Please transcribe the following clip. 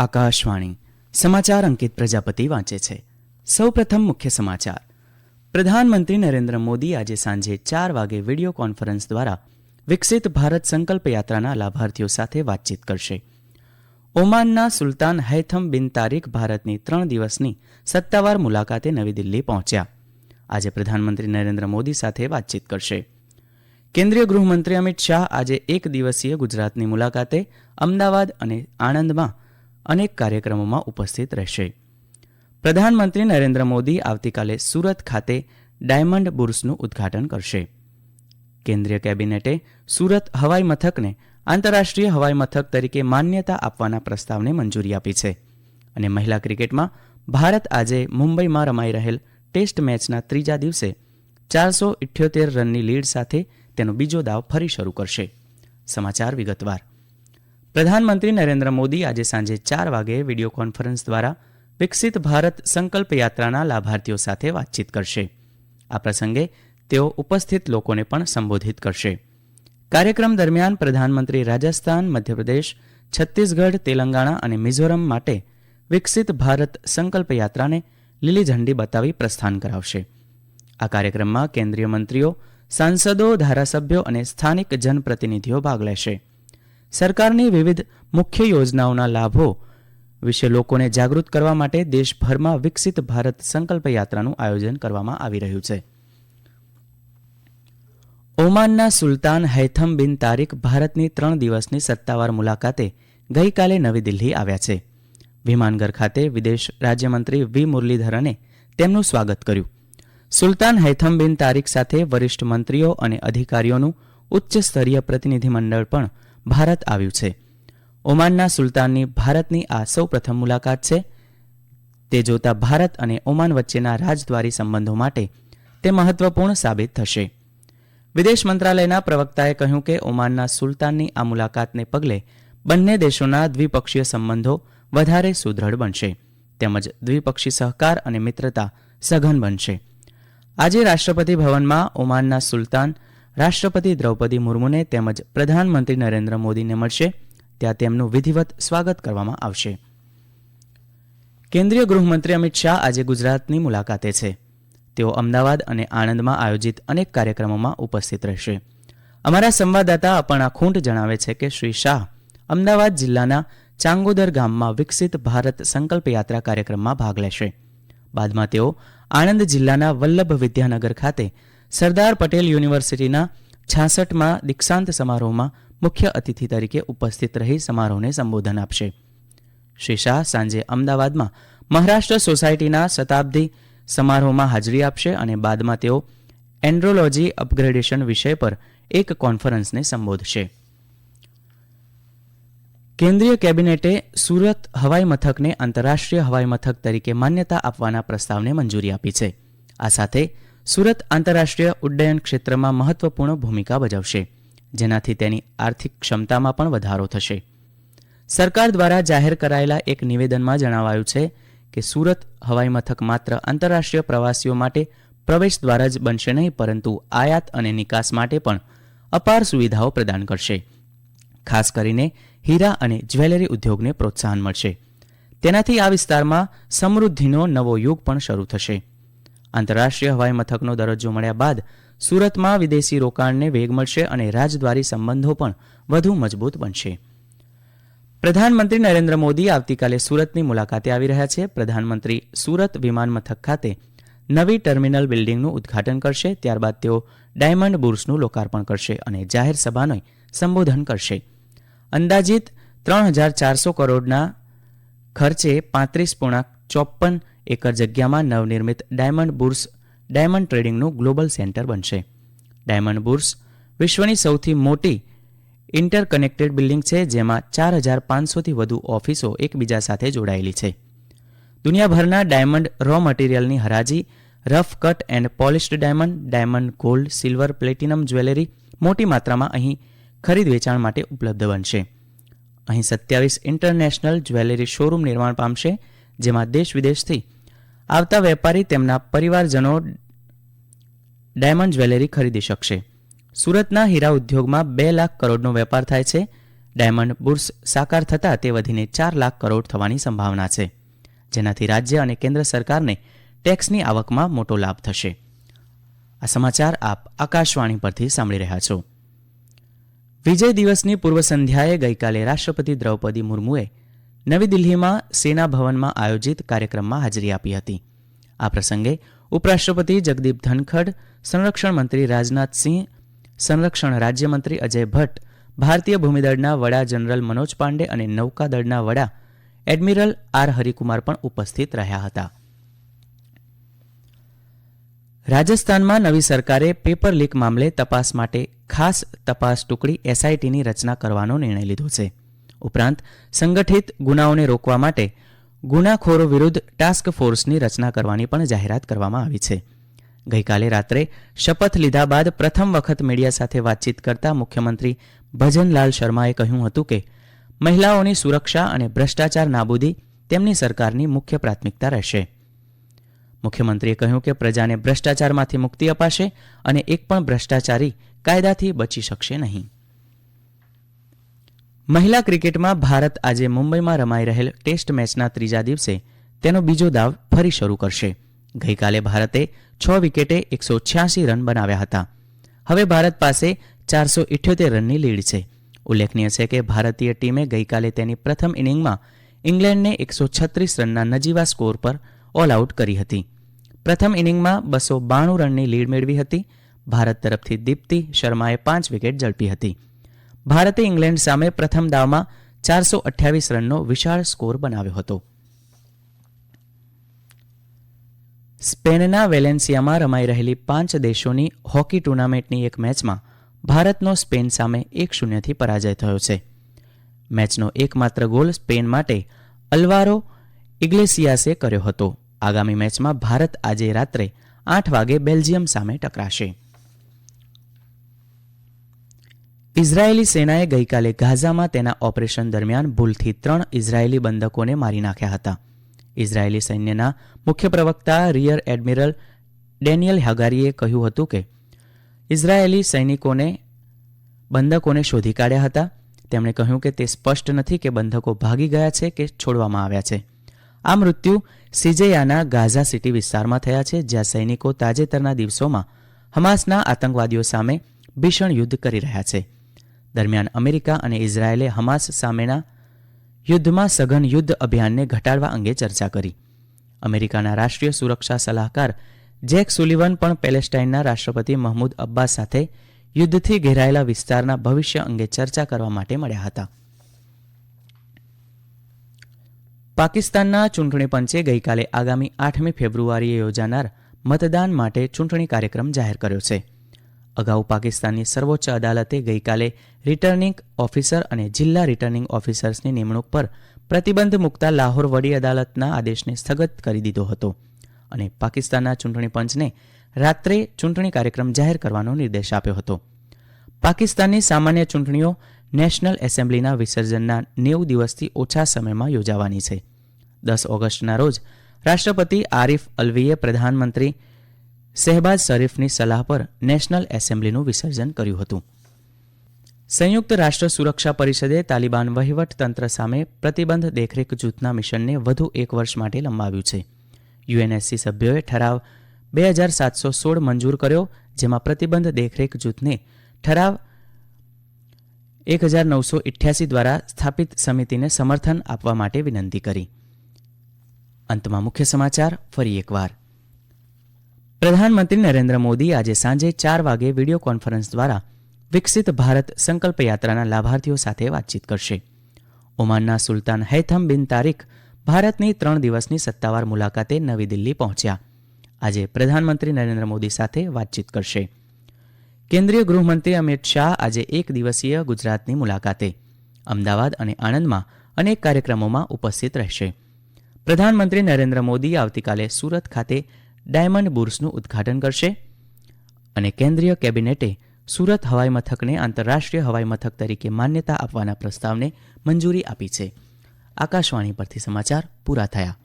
આકાશવાણી, સમાચાર અંકિત પ્રજાપતિ વાંચે છે. સૌપ્રથમ મુખ્ય સમાચાર. પ્રધાનમંત્રી નરેન્દ્ર મોદી આજે સાંજે ચાર વાગે વીડિયો કોન્ફરન્સ દ્વારા વિકસિત ભારત સંકલ્પ યાત્રાના લાભાર્થીઓ સાથે વાતચીત કરશે. ઓમાનના સુલતાન હૈથમ બિન તારીખ ભારતની ત્રણ દિવસની સત્તાવાર મુલાકાતે નવી દિલ્હી પહોંચ્યા. આજે પ્રધાનમંત્રી નરેન્દ્ર મોદી સાથે વાતચીત કરશે. કેન્દ્રીય ગૃહમંત્રી અમિત શાહ આજે એક દિવસીય ગુજરાતની મુલાકાતે અમદાવાદ અને આણંદમાં અનેક કાર્યક્રમોમાં ઉપસ્થિત રહેશે. પ્રધાનમંત્રી નરેન્દ્ર મોદી આવતીકાલે સુરત ખાતે ડાયમંડ બુર્સનું ઉદ્ઘાટન કરશે. કેન્દ્રીય કેબિનેટે સુરત હવાઈ મથકને આંતરરાષ્ટ્રીય હવાઈ મથક તરીકે માન્યતા આપવાના પ્રસ્તાવને મંજૂરી આપી છે અને મહિલા ક્રિકેટમાં ભારત આજે મુંબઈમાં રમાઈ રહેલ ટેસ્ટ મેચના ત્રીજા દિવસે ચારસો ઇઠ્યોતેર રનની લીડ સાથે તેનો બીજો દાવ ફરી શરૂ કરશે. સમાચાર વિગતવાર. પ્રધાનમંત્રી નરેન્દ્ર મોદી આજે સાંજે ચાર વાગે વીડિયો કોન્ફરન્સ દ્વારા વિકસિત ભારત સંકલ્પ યાત્રાના લાભાર્થીઓ સાથે વાતચીત કરશે. આ પ્રસંગે તેઓ ઉપસ્થિત લોકોને પણ સંબોધિત કરશે. કાર્યક્રમ દરમિયાન પ્રધાનમંત્રી રાજસ્થાન, મધ્યપ્રદેશ, છત્તીસગઢ, તેલંગાણા અને મિઝોરમ માટે વિકસિત ભારત સંકલ્પ યાત્રાને લીલી ઝંડી બતાવી પ્રસ્થાન કરાવશે. આ કાર્યક્રમમાં કેન્દ્રીય મંત્રીઓ, સાંસદો, ધારાસભ્યો અને સ્થાનિક જનપ્રતિનિધિઓ ભાગ લેશે. સરકારની વિવિધ મુખ્ય યોજનાઓના લાભો વિશે લોકોને જાગૃત કરવા માટે દેશભરમાં વિકસિત ભારત સંકલ્પ યાત્રાનું આયોજન કરવામાં આવી રહ્યું છે. ઓમાનના સુલતાન હૈથમ બિન તારીક ભારતની ત્રણ દિવસની સત્તાવાર મુલાકાતે ગઈકાલે નવી દિલ્હી આવ્યા છે. વિમાનગર ખાતે વિદેશ રાજ્યમંત્રી વી મુરલીધરને તેમનું સ્વાગત કર્યું. સુલતાન હૈથમ બિન તારીખ સાથે વરિષ્ઠ મંત્રીઓ અને અધિકારીઓનું ઉચ્ચ સ્તરીય પ્રતિનિધિમંડળ પણ ભારત આવ્યું છે. ઓમાનના સુલતાનની ભારતની આ સૌ પ્રથમ મુલાકાત છે. તે જોતા ભારત અને ઓમાન વચ્ચેના રાજદ્વારી સંબંધો માટે તે મહત્વપૂર્ણ સાબિત થશે. વિદેશ મંત્રાલયના પ્રવક્તાએ કહ્યું કે ઓમાનના સુલતાનની આ મુલાકાતને પગલે બંને દેશોના દ્વિપક્ષીય સંબંધો વધારે સુદૃઢ બનશે, તેમજ દ્વિપક્ષી સહકાર અને મિત્રતા સઘન બનશે. આજે રાષ્ટ્રપતિ ભવનમાં ઓમાનના સુલતાન રાષ્ટ્રપતિ દ્રૌપદી મુર્મુને તેમજ પ્રધાનમંત્રી નરેન્દ્ર મોદીને મળશે, ત્યાં તેમનું વિધિવત સ્વાગત કરવામાં આવશે. કેન્દ્રીય ગૃહમંત્રી અમિત શાહ આજે ગુજરાતની મુલાકાતે છે. તેઓ અમદાવાદ અને આણંદમાં આયોજિત અનેક કાર્યક્રમોમાં ઉપસ્થિત રહેશે. અમારા સંવાદદાતા અપર્ણા ખૂંટ જણાવે છે કે શ્રી શાહ અમદાવાદ જિલ્લાના ચાંગોદર ગામમાં વિકસિત ભારત સંકલ્પ યાત્રા કાર્યક્રમમાં ભાગ લેશે. બાદમાં તેઓ આણંદ જિલ્લાના વલ્લભ વિદ્યાનગર ખાતે સરદાર પટેલ યુનિવર્સિટીના છાસઠમાં દીક્ષાંત સમારોહમાં મુખ્ય અતિથિ તરીકે ઉપસ્થિત રહી સમારોહને સંબોધન આપશે. શ્રી શાહ સાંજે અમદાવાદમાં મહારાષ્ટ્ર સોસાયટીના શતાબ્દી સમારોહમાં હાજરી આપશે અને બાદમાં તેઓ એન્ડ્રોલોજી અપગ્રેડેશન વિષય પર એક કોન્ફરન્સને સંબોધશે. કેન્દ્રીય કેબિનેટે સુરત હવાઈ મથકને આંતરરાષ્ટ્રીય હવાઈ મથક તરીકે માન્યતા આપવાના પ્રસ્તાવને મંજૂરી આપી છે. આ સાથે સુરત આંતરરાષ્ટ્રીય ઉડ્ડયન ક્ષેત્રમાં મહત્વપૂર્ણ ભૂમિકા ભજવશે, જેનાથી તેની આર્થિક ક્ષમતામાં પણ વધારો થશે. સરકાર દ્વારા જાહેર કરાયેલા એક નિવેદનમાં જણાવાયું છે કે સુરત હવાઈ મથક માત્ર આંતરરાષ્ટ્રીય પ્રવાસીઓ માટે પ્રવેશ દ્વારા જ બનશે નહીં, પરંતુ આયાત અને નિકાસ માટે પણ અપાર સુવિધાઓ પ્રદાન કરશે. ખાસ કરીને હીરા અને જ્વેલરી ઉદ્યોગને પ્રોત્સાહન મળશે. તેનાથી આ વિસ્તારમાં સમૃદ્ધિનો નવો યુગ પણ શરૂ થશે. આંતરરાષ્ટ્રીય હવાઈ મથકનો દરજ્જો મળ્યા બાદ સુરતમાં વિદેશી રોકાણને વેગ મળશે અને રાજદ્વારી સંબંધો પણ વધુ મજબૂત બનશે. પ્રધાનમંત્રી નરેન્દ્ર મોદી આવતીકાલે સુરતની મુલાકાતે આવી રહ્યા છે. પ્રધાનમંત્રી સુરત વિમાન મથક ખાતે નવી ટર્મિનલ બિલ્ડિંગનું ઉદ્ઘાટન કરશે. ત્યારબાદ તેઓ ડાયમંડ બુર્સનું લોકાર્પણ કરશે અને જાહેર સભાને સંબોધન કરશે. અંદાજિત ત્રણ હજાર ચારસો કરોડના ખર્ચે પાંત્રીસ પૂર્ણાંક ચોપન એકર જગ્યામાં નવનિર્મિત ડાયમંડ બુર્સ ડાયમંડ ટ્રેડિંગનું ગ્લોબલ સેન્ટર બનશે. ડાયમંડ બુર્સ વિશ્વની સૌથી મોટી ઇન્ટરકનેક્ટેડ બિલ્ડિંગ છે, જેમાં ચાર હજાર પાંચસોથી વધુ ઓફિસો એકબીજા સાથે જોડાયેલી છે. દુનિયાભરના ડાયમંડ રો મટીરિયલની હરાજી, rough cut and polished diamond diamond gold, silver, platinum jewellery મોટી માત્રામાં અહીં ખરીદ વેચાણ માટે ઉપલબ્ધ બનશે. અહીં સત્યાવીસ ઇન્ટરનેશનલ જ્વેલરી શોરૂમ નિર્માણ પામશે, જેમાં દેશ વિદેશથી આવતા વેપારી તેમના પરિવારજનો ડાયમંડ જ્વેલરી ખરીદી શકશે. સુરતના હીરા ઉદ્યોગમાં બે લાખ કરોડનો વેપાર થાય છે. ડાયમંડ બુર્સ સાકાર થતાં તે વધીને ચાર લાખ કરોડ થવાની સંભાવના છે, જેનાથી રાજ્ય અને કેન્દ્ર સરકારને ટેક્સની આવકમાં મોટો લાભ થશે. આ સમાચાર આપ આકાશવાણી પરથી સાંભળી રહ્યા છો. વિજય દિવસની પૂર્વ સંધ્યાએ ગઈકાલે રાષ્ટ્રપતિ દ્રૌપદી મુર્મુએ નવી દિલ્હીમાં સેના ભવનમાં આયોજિત કાર્યક્રમમાં હાજરી આપી હતી. આ પ્રસંગે ઉપરાષ્ટ્રપતિ જગદીપ ધનખડ, સંરક્ષણ મંત્રી રાજનાથસિંહ સંરક્ષણ રાજ્યમંત્રી અજય ભટ્ટ, ભારતીય ભૂમિદળના વડા જનરલ મનોજ પાંડે અને નૌકાદળના વડા એડમિરલ આર હરિકુમાર પણ ઉપસ્થિત રહ્યા હતા. રાજસ્થાનમાં નવી સરકારે પેપર લીક મામલે તપાસ માટે ખાસ તપાસ ટુકડી એસઆઈટીની રચના કરવાનો નિર્ણય લીધો છે. ઉપરાંત સંગઠિત ગુનાઓને રોકવા માટે ગુનાખોરો વિરુદ્ધ ટાસ્ક ફોર્સની રચના કરવાની પણ જાહેરાત કરવામાં આવી છે. ગઈકાલે રાત્રે શપથ લીધા બાદ પ્રથમ વખત મીડિયા સાથે વાતચીત કરતા મુખ્યમંત્રી ભજનલાલ શર્માએ કહ્યું હતું કે, મહિલાઓની સુરક્ષા અને ભ્રષ્ટાચાર નાબૂદી તેમની સરકારની મુખ્ય પ્રાથમિકતા રહેશે. મુખ્યમંત્રીએ કહ્યું કે, પ્રજાને ભ્રષ્ટાચારમાંથી મુક્તિ અપાશે અને એક પણ ભ્રષ્ટાચારી કાયદાથી બચી શકશે નહીં. મહિલા ક્રિકેટમાં ભારત આજે મુંબઈમાં રમાઈ રહેલ ટેસ્ટ મેચના ત્રીજા દિવસે તેનો બીજો દાવ ફરી શરૂ કરશે. ગઈકાલે ભારતે છ વિકેટે એકસો છ્યાસી રન બનાવ્યા હતા. હવે ભારત પાસે ચારસો ઇઠ્યોતેર રનની લીડ છે. ઉલ્લેખનીય છે કે ભારતીય ટીમે ગઈકાલે તેની પ્રથમ ઇનિંગમાં ઇંગ્લેન્ડને એકસો છત્રીસ રનના નજીવા સ્કોર પર ઓલ આઉટ કરી હતી. પ્રથમ ઇનિંગમાં બસો બાણું રનની લીડ મેળવી હતી. ભારત તરફથી દીપ્તિ શર્માએ પાંચ વિકેટ ઝડપી હતી. ભારતે ઇંગ્લેન્ડ સામે પ્રથમ દાવમાં ચારસો અઠ્યાવીસ રનનો વિશાળ સ્કોર બનાવ્યો હતો. સ્પેનના વેલેન્સિયામાં રમાઈ રહેલી પાંચ દેશોની હોકી ટુર્નામેન્ટની એક મેચમાં ભારતનો સ્પેન સામે એક શૂન્યથી પરાજય થયો છે. મેચનો એકમાત્ર ગોલ સ્પેન માટે અલ્વારો ઇગ્લેસિયાસે કર્યો હતો. આગામી મેચમાં ભારત આજે રાત્રે આઠ વાગે બેલ્જિયમ સામે ટકરાશે. ઇઝરાયેલી સેનાએ ગઈકાલે ગાઝામાં તેના ઓપરેશન દરમિયાન ભૂલથી ત્રણ ઇઝરાયેલી બંધકોને મારી નાખ્યા હતા. ઇઝરાયેલી સૈન્યના મુખ્ય પ્રવક્તા રિયર એડમિરલ ડેનિયલ હગારીએ કહ્યું હતું કે, ઇઝરાયેલી સૈનિકોને બંધકોને શોધી કાઢ્યા હતા. તેમણે કહ્યું કે તે સ્પષ્ટ નથી કે બંધકો ભાગી ગયા છે કે છોડવામાં આવ્યા છે. આ મૃત્યુ સિજેયાના ગાઝા સિટી વિસ્તારમાં થયા છે, જ્યાં સૈનિકો તાજેતરના દિવસોમાં હમાસના આતંકવાદીઓ સામે ભીષણ યુદ્ધ કરી રહ્યા છે. દરમિયાન અમેરિકા અને ઇઝરાયેલે હમાસ સામેના યુદ્ધમાં સઘન યુદ્ધ અભિયાનને ઘટાડવા અંગે ચર્ચા કરી. અમેરિકાના રાષ્ટ્રીય સુરક્ષા સલાહકાર જેક સુલિવન પણ પેલેસ્ટાઇનના રાષ્ટ્રપતિ મહમૂદ અબ્બાસ સાથે યુદ્ધથી ઘેરાયેલા વિસ્તારના ભવિષ્ય અંગે ચર્ચા કરવા માટે મળ્યા હતા. પાકિસ્તાનના ચૂંટણી પંચે ગઈકાલે આગામી આઠમી ફેબ્રુઆરીએ યોજાનાર મતદાન માટે ચૂંટણી કાર્યક્રમ જાહેર કર્યો છે. અગાઉ પાકિસ્તાનની સર્વોચ્ચ અદાલતે ગઈકાલે રિટર્નિંગ ઓફિસર અને જિલ્લા રિટર્નિંગ ઓફિસર્સની નિમણૂક પર પ્રતિબંધ મૂકતા લાહોર વડી અદાલતના આદેશને સ્થગિત કરી દીધો હતો અને પાકિસ્તાનના ચૂંટણી પંચને રાત્રે ચૂંટણી કાર્યક્રમ જાહેર કરવાનો નિર્દેશ આપ્યો હતો. પાકિસ્તાનની સામાન્ય ચૂંટણીઓ નેશનલ એસેમ્બલીના વિસર્જનના નેવું દિવસથી ઓછા સમયમાં યોજાવાની છે. દસ ઓગસ્ટના રોજ રાષ્ટ્રપતિ આરિફ અલ્વીએ પ્રધાનમંત્રી શહેબાઝ શરીફની સલાહ પર નેશનલ એસેમ્બલીનું વિસર્જન કર્યું હતું. સંયુક્ત રાષ્ટ્ર સુરક્ષા પરિષદે તાલિબાન વહીવટ તંત્ર સામે પ્રતિબંધ દેખરેખ જૂથના મિશનને વધુ એક વર્ષ માટે લંબાવ્યું છે. યુએનએસસી સભ્યોએ ઠરાવ બે હજાર સાતસો સોળ મંજૂર કર્યો, જેમાં પ્રતિબંધ દેખરેખ જૂથને ઠરાવ એક હજાર નવસો ઇઠ્યાસી દ્વારા સ્થાપિત સમિતિને સમર્થન આપવા માટે વિનંતી કરી. અંતમાં મુખ્ય સમાચાર, ફરી એકવાર. પ્રધાનમંત્રી નરેન્દ્ર મોદી આજે સાંજે ચાર વાગે વીડિયો કોન્ફરન્સ દ્વારા વિકસિત ભારત સંકલ્પ યાત્રાના લાભાર્થીઓ સાથે વાતચીત કરશે. ઓમાનના સુલતાન હૈથમ બિન તારીખ ભારતની ત્રણ દિવસની સત્તાવાર મુલાકાતે નવી દિલ્હી પહોંચ્યા. આજે પ્રધાનમંત્રી નરેન્દ્ર મોદી સાથે વાતચીત કરશે. કેન્દ્રીય ગૃહમંત્રી અમિત શાહ આજે એક દિવસીય ગુજરાતની મુલાકાતે. અમદાવાદ અને આણંદમાં અનેક કાર્યક્રમોમાં ઉપસ્થિત રહેશે. પ્રધાનમંત્રી નરેન્દ્ર મોદી આવતીકાલે સુરત ખાતે ડાયમંડ બુર્સનું ઉદ્ઘાટન કરશે અને કેન્દ્રીય કેબિનેટે સુરત હવાઈ મથકને આંતરરાષ્ટ્રીય હવાઈ મથક તરીકે માન્યતા આપવાના પ્રસ્તાવને મંજૂરી આપી છે. આકાશવાણી પરથી સમાચાર પૂરા થયા.